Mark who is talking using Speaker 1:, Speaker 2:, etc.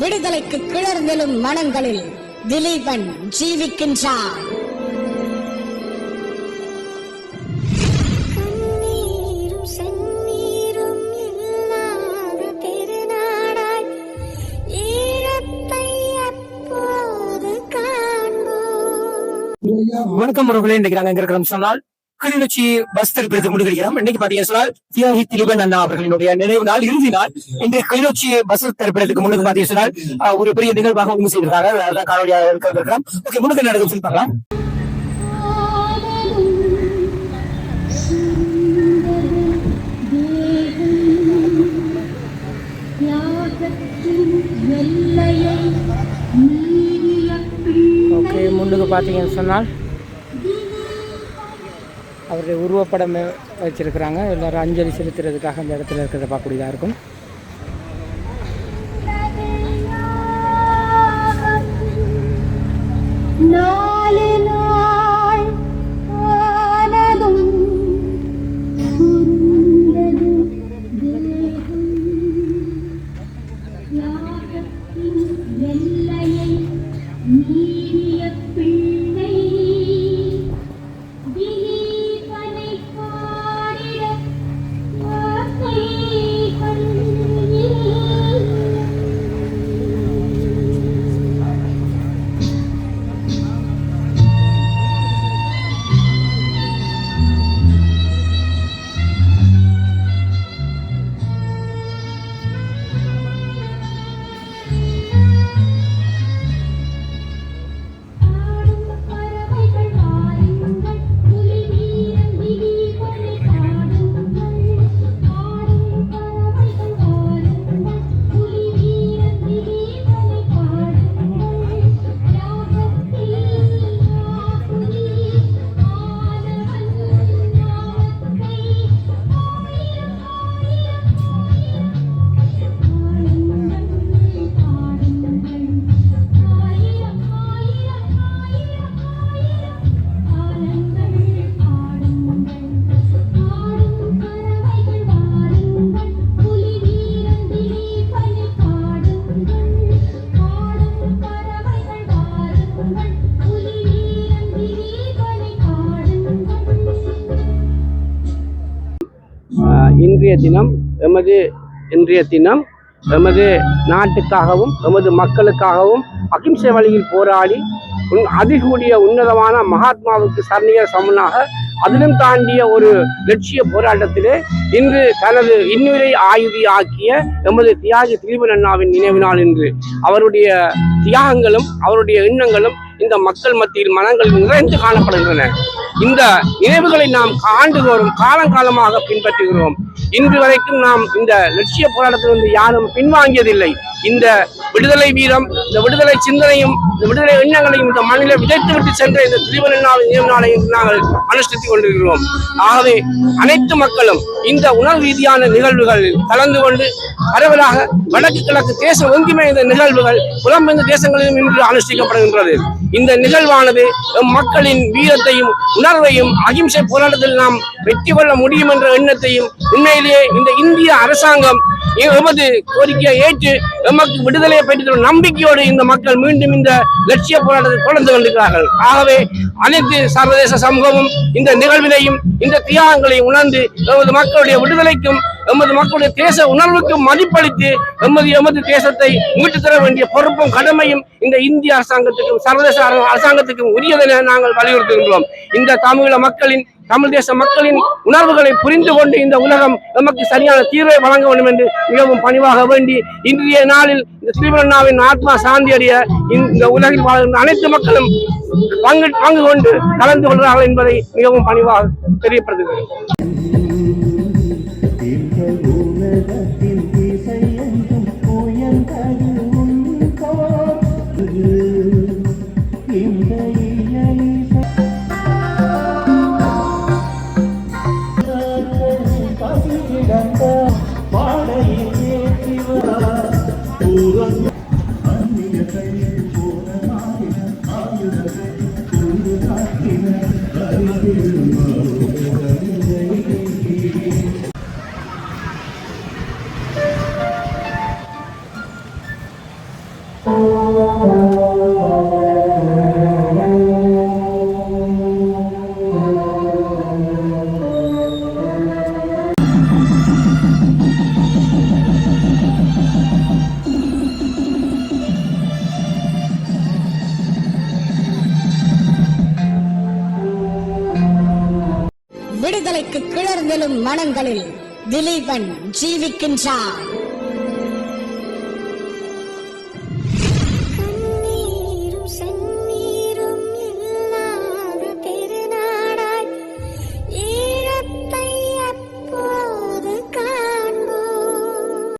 Speaker 1: விடுதலைக்கு கிளர்ந்தெழும் மனங்களில் திலீபன் ஜீவிக்கின்றான்.
Speaker 2: வணக்கம் உறவுகளே இன்னைக்கு நாங்க எங்க இருக்கிறோம். சொன்னால் கிளிநொச்சி பஸ் திருப்பதி முடிக்கிறோம் இன்னைக்கு பாத்தீங்கன்னா தியாகி திலீபன் அண்ணா அவர்களினுடைய நினைவு நாள் இறுதி நாள். இன்று கிளிநொச்சி பஸ் திறப்பிடத்துக்கு முன்னுக்கு பாத்தீங்கன்னா ஒரு பெரிய நிகழ்வாக ஒன்று செய்திருக்காங்க அதான் காணொலியாக இருக்கிறோம். ஓகே முன்னுக்கு நடக்கும் சொல்லி பார்க்கலாம்.
Speaker 3: ஓகே முன்னுக்கு பார்த்தீங்கன்னு சொன்னால் அவருடைய உருவப்படம் வச்சுருக்கிறாங்க. எல்லோரும் அஞ்சலி செலுத்துறதுக்காக அந்த இடத்துல இருக்கிறத பார்க்கக்கூடியதாக இருக்கும்.
Speaker 4: எல்லையை மீறிய பிள்ளை
Speaker 5: இன்றைய தினம் எமது இன்றைய தினம் எமது நாட்டுக்காகவும் எமது மக்களுக்காகவும் அகிம்சை வழியில் போராடி உன் அதிகூடிய உன்னதமான மகாத்மாவுக்கு சரணியர் சமனாக அதிலும் தாண்டிய ஒரு லட்சிய போராட்டத்திலே இன்று தனது இன்னுரை ஆயுதி ஆக்கிய எமது தியாகி திலீபன் அண்ணாவின் நினைவு நாள் இன்று. அவருடைய தியாகங்களும் அவருடைய எண்ணங்களும் இந்த மக்கள் மத்தியில் மனங்கள் நிறைந்து காணப்படுகின்றன. இந்த நினைவுகளை நாம் ஆண்டுதோறும் காலங்காலமாக பின்பற்றுகிறோம். இன்று வரைக்கும் நாம் இந்த லட்சிய போராட்டத்திலிருந்து யாரும் பின்வாங்கியதில்லை. இந்த விடுதலை வீரம் இந்த விடுதலை சிந்தனையும் இந்த விடுதலை எண்ணங்களையும் இந்த மண்ணில விதைத்து விட்டு சென்ற இந்த திருவண்ணாமலை நியமனாலையும் நாங்கள் அனுஷ்டித்துக் கொண்டிருக்கிறோம். ஆகவே அனைத்து மக்களும் இந்த உணர்வு ரீதியான நிகழ்வுகளில் கலந்து கொண்டு பரவலாக வடக்கு கிழக்கு தேச எங்குமே இந்த நிகழ்வுகள் புலம்பெயர்ந்த தேசங்களிலும் இன்று அனுஷ்டிக்கப்படுகின்றது. இந்த நிகழ்வானது எம் மக்களின் வீரத்தையும் உணர்வையும் அகிம்சை போராட்டத்தில் நாம் வெற்றி கொள்ள முடியும் என்ற எண்ணத்தையும் உண்மையிலேயே இந்த இந்திய அரசாங்கம் எமது கோரிக்கையை ஏற்று எமக்கு விடுதலையை பெற்றுத்தரும் நம்பிக்கையோடு இந்த மக்கள் மீண்டும் இந்த லட்சிய போராட்டத்தை தொடர்ந்து கொண்டிருக்கிறார்கள். ஆகவே அனைத்து சர்வதேச சமூகமும் இந்த நிகழ்வினையும் இந்த தியாகங்களை உணர்ந்து நமது மக்களுடைய விடுதலைக்கும் எமது மக்களுடைய தேச உணர்வுக்கு மதிப்பளித்து எமது எமது தேசத்தை மீட்டு தர வேண்டிய பொறுப்பும் கடமையும் இந்த இந்திய அரசாங்கத்துக்கும் சர்வதேச அரசாங்கத்துக்கும் உரியதென நாங்கள் வலியுறுத்துகின்றோம். இந்த தமிழக மக்களின் தமிழ் தேச மக்களின் உணர்வுகளை புரிந்து கொண்டு இந்த உலகம் நமக்கு சரியான தீர்வை வழங்க வேண்டும் என்று மிகவும் பணிவாக வேண்டி இன்றைய நாளில் இந்த ஸ்ரீபரண்ணாவின் ஆத்மா சாந்தி அடைய இந்த உலகில் வாழ்கின்ற அனைத்து மக்களும் பங்கு பங்கு கொண்டு கலந்து கொள்கிறார்கள் என்பதை மிகவும் பணிவாக தெரியப்படுத்துகிறேன்.
Speaker 6: Gracias.
Speaker 1: விடுதலைக்கு கிளர்ந்தெழும் மனங்களில் திலீபன் ஜீவிக்கின்றான்.